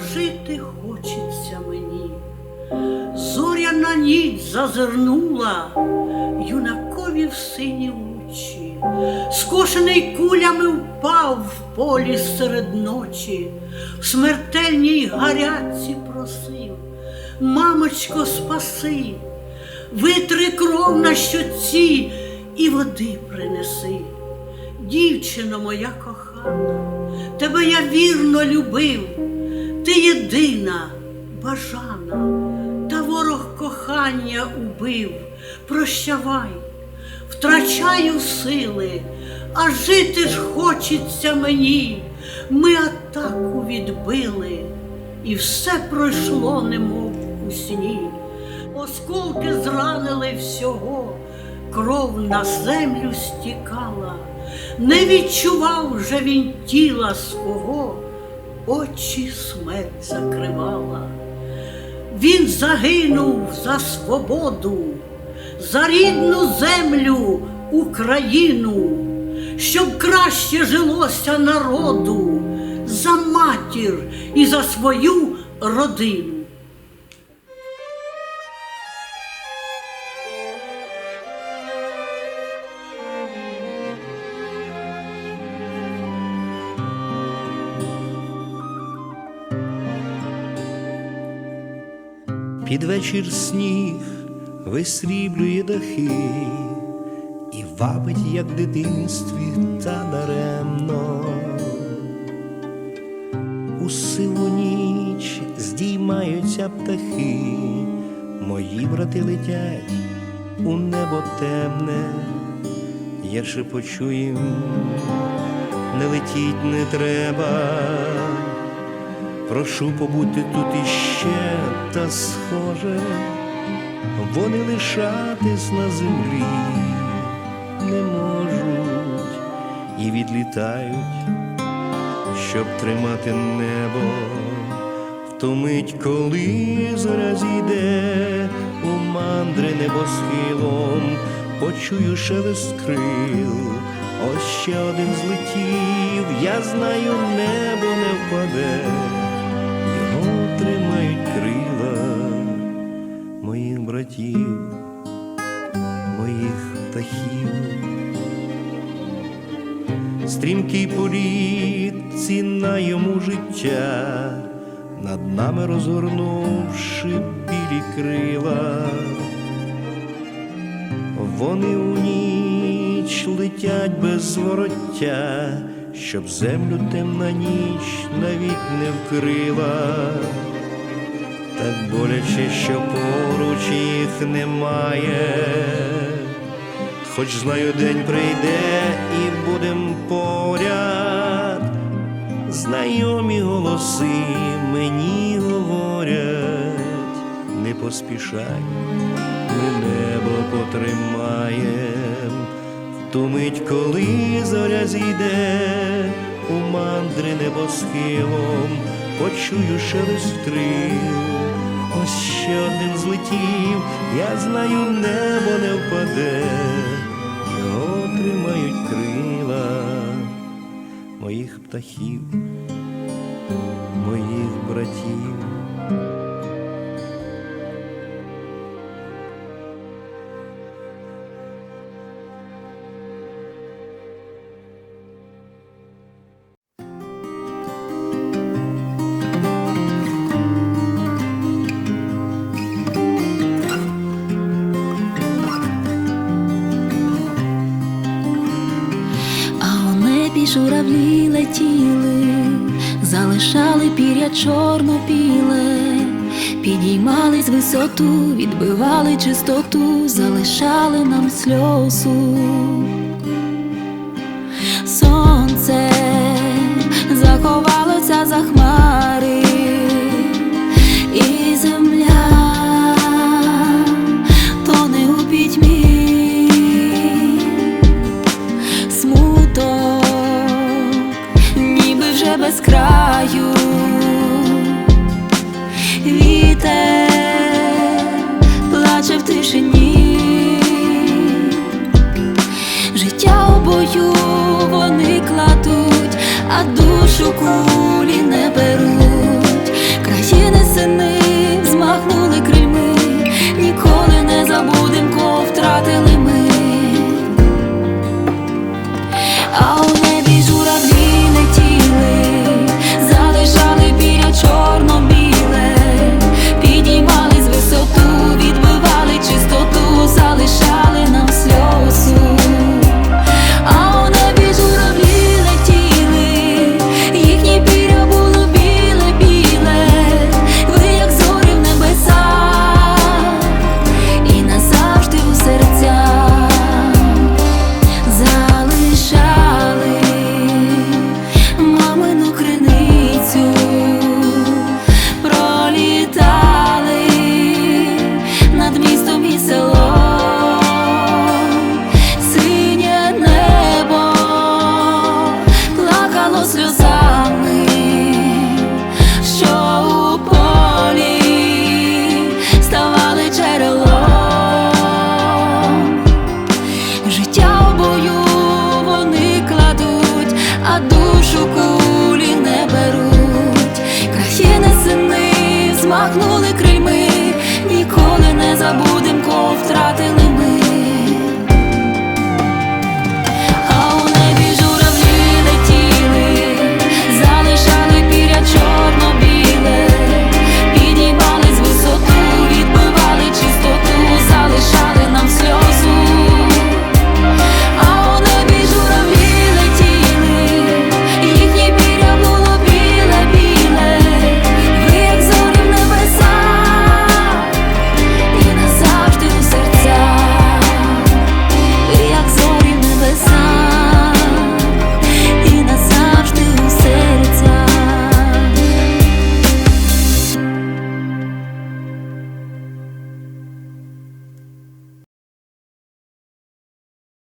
жити хочеться мені. Зоряна ніч зазирнула юнакові в сині очі, скошений кулями впав в полі серед ночі, в смертельній гарячці просив, мамочко, спаси, витри кров на щоці і води принеси. Дівчино моя кохана, тебе я вірно любив, ти єдина, бажана, та ворог кохання убив. Прощавай, втрачаю сили, а жити ж хочеться мені. Ми атаку відбили, і все пройшло, немов у сні. Осколки зранили всього, кров на землю стікала, не відчував вже він тіла свого, очі смерть закривала. Він загинув за свободу, за рідну землю Україну, щоб краще жилося народу, за матір і за свою родину. Під вечір сніг висріблює дахи і вабить, як в дитинстві, та даремно. У сиву ніч здіймаються птахи, мої брати летять у небо темне, я шепочу їм, не летіть не треба. Прошу побути тут іще, та схоже, вони лишатись на землі не можуть і відлітають, щоб тримати небо в ту мить, коли зоря зійде у мандри небосхилом, почую шелест крил. Ось ще один злетів, я знаю, небо не впаде, тримають крила моїх братів, моїх птахів. Стрімкий політ, ціна йому життя, над нами розгорнувши білі крила. Вони у ніч летять без звороття, щоб землю темна ніч навік не вкрила. Так боляче, що поруч їх немає, хоч знаю, день прийде і будем поряд. Знайомі голоси мені говорять, не поспішай ми небо потримаєм, ту мить, коли зоря зійде, у мандри небосхилом, почую шелест крил. Ось ще один злетів, я знаю, небо не впаде, його тримають крила моїх птахів, моїх братів. Небі журавлі летіли, залишали пір'я чорно-біле, підіймались висоту, відбивали чистоту, залишали нам сльозу. Ooh.